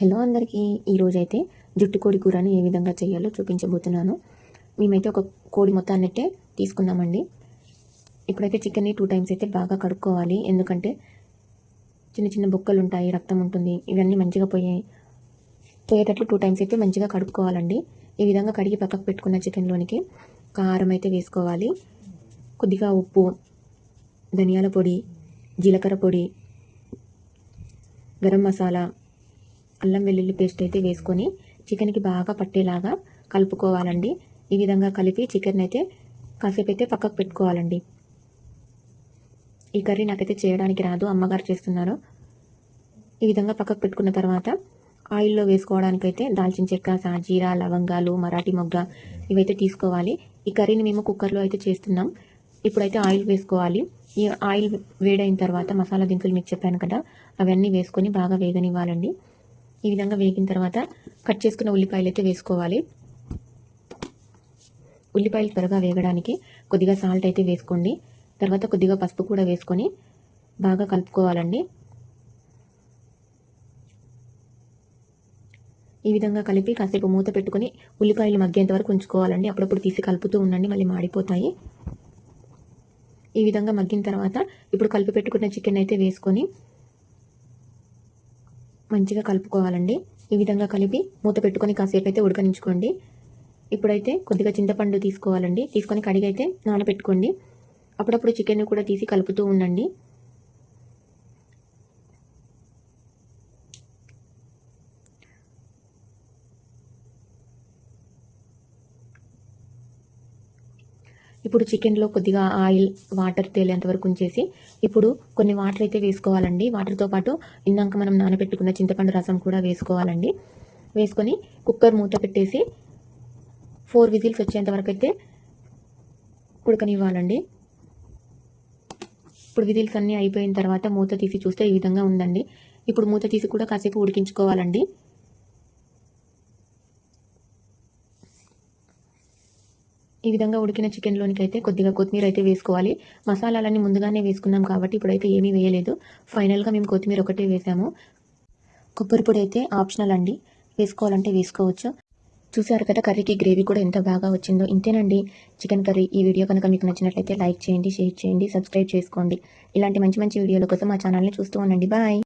Hello అందరికీ ఈరోజు అయితే జుట్టు కోడి కూరని ఏ విధంగా చేయాలో చూపించబోతున్నాను. మేమైతే ఒక కోడి మొత్తాన్ని అయితే తీసుకున్నామండి. ఇప్పుడైతే చికెన్ని టూ టైమ్స్ అయితే బాగా కడుక్కోవాలి. ఎందుకంటే చిన్న చిన్న బొక్కలు ఉంటాయి రక్తం ఉంటుంది ఇవన్నీ మంచిగా పోయాయి పోయేటట్లు టూ టైమ్స్ అయితే మంచిగా కడుక్కోవాలండి. ఈ విధంగా కడిగి పక్కకు పెట్టుకున్న చికెన్లోనికి కారం అయితే వేసుకోవాలి. కొద్దిగా ఉప్పు ధనియాల పొడి జీలకర్ర పొడి గరం మసాలా అల్లం వెల్లుల్లి పేస్ట్ అయితే వేసుకొని చికెన్కి బాగా పట్టేలాగా కలుపుకోవాలండి. ఈ విధంగా కలిపి చికెన్ అయితే కాసేపు అయితే పక్కకు పెట్టుకోవాలండి. ఈ కర్రీ నాకైతే చేయడానికి రాదు అమ్మగారు చేస్తున్నారు. ఈ విధంగా పక్కకు పెట్టుకున్న తర్వాత ఆయిల్లో వేసుకోవడానికైతే దాల్చిన చెక్క సాజీరా లవంగాలు మరాఠీ మొగ్గ ఇవైతే తీసుకోవాలి. ఈ కర్రీని మేము కుక్కర్లో అయితే చేస్తున్నాం. ఇప్పుడైతే ఆయిల్ వేసుకోవాలి. ఈ ఆయిల్ వేడైన తర్వాత మసాలా దినుసులు మీకు చెప్పాను కదా అవన్నీ వేసుకొని బాగా వేగనివ్వాలండి. ఈ విధంగా వేగిన తర్వాత కట్ చేసుకున్న ఉల్లిపాయలు అయితే వేసుకోవాలి. ఉల్లిపాయలు త్వరగా వేగడానికి కొద్దిగా సాల్ట్ అయితే వేసుకోండి. తర్వాత కొద్దిగా పసుపు కూడా వేసుకొని బాగా కలుపుకోవాలండి. ఈ విధంగా కలిపి కాసేపు మూత పెట్టుకొని ఉల్లిపాయలు మగ్గేంత వరకు ఉంచుకోవాలండి. అప్పుడప్పుడు తీసి కలుపుతూ ఉండండి మళ్ళీ మాడిపోతాయి. ఈ విధంగా మగ్గిన తర్వాత ఇప్పుడు కలిపి పెట్టుకున్న చికెన్ అయితే వేసుకొని మంచిగా కలుపుకోవాలండి. ఈ విధంగా కలిపి మూత పెట్టుకొని కాసేపు అయితే ఉడకనించుకోండి ఇప్పుడైతే కొద్దిగా చింతపండు తీసుకోవాలండి. తీసుకొని కడిగైతే నానబెట్టుకోండి. అప్పుడప్పుడు చికెన్ కూడా తీసి కలుపుతూ ఉండండి. ఇప్పుడు చికెన్లో కొద్దిగా ఆయిల్ వాటర్ తేలేంత వరకు ఉంచేసి ఇప్పుడు కొన్ని వాటర్ అయితే వేసుకోవాలండి. వాటర్తో పాటు ఇందాక మనం నానబెట్టుకున్న చింతపండు రసం కూడా వేసుకోవాలండి. వేసుకొని కుక్కర్ మూత పెట్టేసి ఫోర్ విజిల్స్ వచ్చేంత వరకు అయితే ఉడకనివ్వాలండి. ఇప్పుడు విజిల్స్ అన్నీ అయిపోయిన తర్వాత మూత తీసి చూస్తే ఈ విధంగా ఉందండి. ఇప్పుడు మూత తీసి కూడా కాసేపు ఉడికించుకోవాలండి. ఈ విధంగా ఉడికిన చికెన్లోనికి అయితే కొద్దిగా కొత్తిమీర అయితే వేసుకోవాలి. మసాలాలన్నీ ముందుగానే వేసుకున్నాం కాబట్టి ఇప్పుడైతే ఏమీ వేయలేదు. ఫైనల్గా మేము కొత్తిమీర ఒకటే వేసాము. కొబ్బరి పొడి అయితే ఆప్షనల్ అండి. వేసుకోవాలంటే వేసుకోవచ్చు. చూసారు కదా కర్రీకి గ్రేవీ కూడా ఎంత బాగా వచ్చిందో. ఇంతేనండి. చికెన్ కర్రీ ఈ వీడియో కనుక మీకు నచ్చినట్లయితే లైక్ చేయండి షేర్ చేయండి సబ్స్క్రైబ్ చేసుకోండి. ఇలాంటి మంచి మంచి వీడియోల కోసం మా ఛానల్ని చూస్తూ ఉండండి. బాయ్